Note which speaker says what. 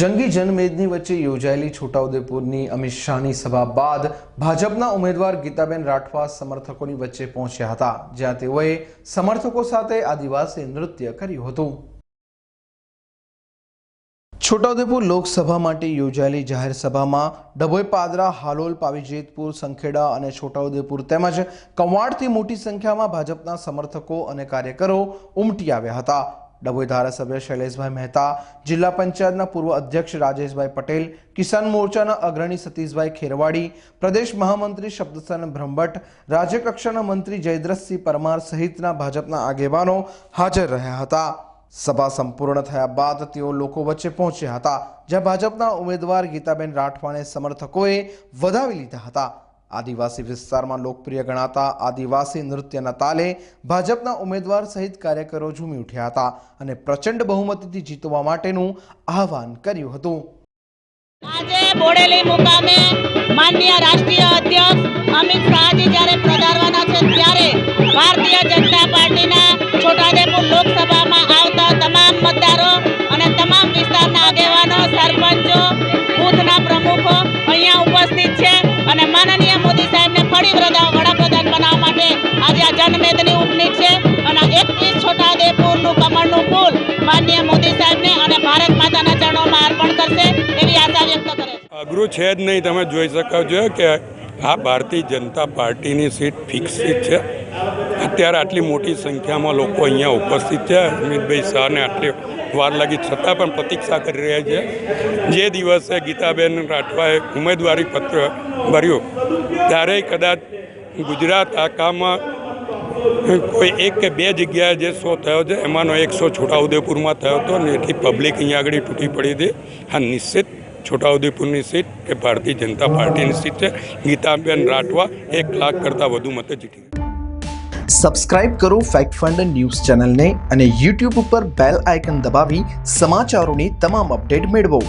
Speaker 1: જંગી જનમેદની વચ્ચે યોજાયેલી છોટાઉદેપુરની અમિત શાહની સભા બાદ ભાજપના ઉમેદવાર ગીતાબેન રાઠવા સમર્થકોની વચ્ચે પહોંચ્યા હતા, જ્યાં તેઓએ સમર્થકો સાથે આદિવાસી નૃત્ય કર્યું હતું. છોટાઉદેપુર લોકસભા માટે યોજાયેલી જાહેર સભામાં ડભોઈ પાદરા, હાલોલ પાવીજેતપુર સંખેડા અને છોટાઉદેપુર તેમજ કવાડથી મોટી સંખ્યામાં ભાજપના સમર્થકો અને કાર્યકરો ઉમટી આવ્યા હતા. ડભોઈ ધારાસભ્ય શૈલેષભાઈ મહેતા, જિલ્લા પંચાયતના પૂર્વ અધ્યક્ષ રાજેશભાઈ પટેલ, કિસાન મોરચાના અગ્રણી સતીશભાઈ ખેરવાડી, પ્રદેશ મહામંત્રી શબ્દસન બ્રહ્મભટ્ટ, રાજ્યકક્ષાના મંત્રી જયદ્રથસિંહ પરમાર સહિતના ભાજપના આગેવાનો હાજર રહ્યા હતા. સભા સંપૂર્ણ થયા બાદ તેઓ લોકો વચ્ચે પહોંચ્યા હતા, જ્યાં ભાજપના ઉમેદવાર ગીતાબેન રાઠવાને સમર્થકોએ વધાવી લીધા હતા. આદિવાસી વિસ્તારમાં લોકપ્રિય ગણાતા આદિવાસી નૃત્યના તાલે ભાજપના ઉમેદવાર સહિત કાર્યકરો ઝૂમી ઉઠ્યા હતા અને પ્રચંડ બહુમતીથી જીતવા માટેનું આહવાન કર્યું હતું.
Speaker 2: આજે બોડેલી મુકામે માનનીય રાષ્ટ્રીય અધ્યક્ષ અમિત શાહજી
Speaker 3: અઘરું છે જ નહીં. તમે જોઈ શકો છો કે આ ભારતીય જનતા પાર્ટીની સીટ ફિક્સ છે. અત્યારે આટલી મોટી સંખ્યામાં લોકો અહીંયા ઉપસ્થિત છે. અમિતભાઈ શાહને આટલી વાર લાગી છતાં પણ પ્રતીક્ષા કરી રહ્યા છે. જે દિવસે ગીતાબેન રાઠવાએ ઉમેદવારી પત્ર ભર્યું ત્યારે કદાચ ગુજરાત આખામાં કોઈ એક કે બે જગ્યાએ જે શો થયો છે, એમાંનો એક શો છોટાઉદેપુરમાં થયો હતો ને એટલી પબ્લિક અહીંયા આગળ તૂટી પડી હતી. આ નિશ્ચિત છોટાઉદેપુરની સીટ કે ભારતીય જનતા પાર્ટીની સીટ છે. ગીતાબેન રાઠવા એક લાખ કરતાં વધુ મતે જીતી.
Speaker 1: સબસ્ક્રાઇબ કરો ફેક્ટ ફંડ ન્યૂઝ ચેનલને અને યુટ્યુબ ઉપર બેલ આઇકન દબાવી સમાચારોની તમામ અપડેટ મેળવો.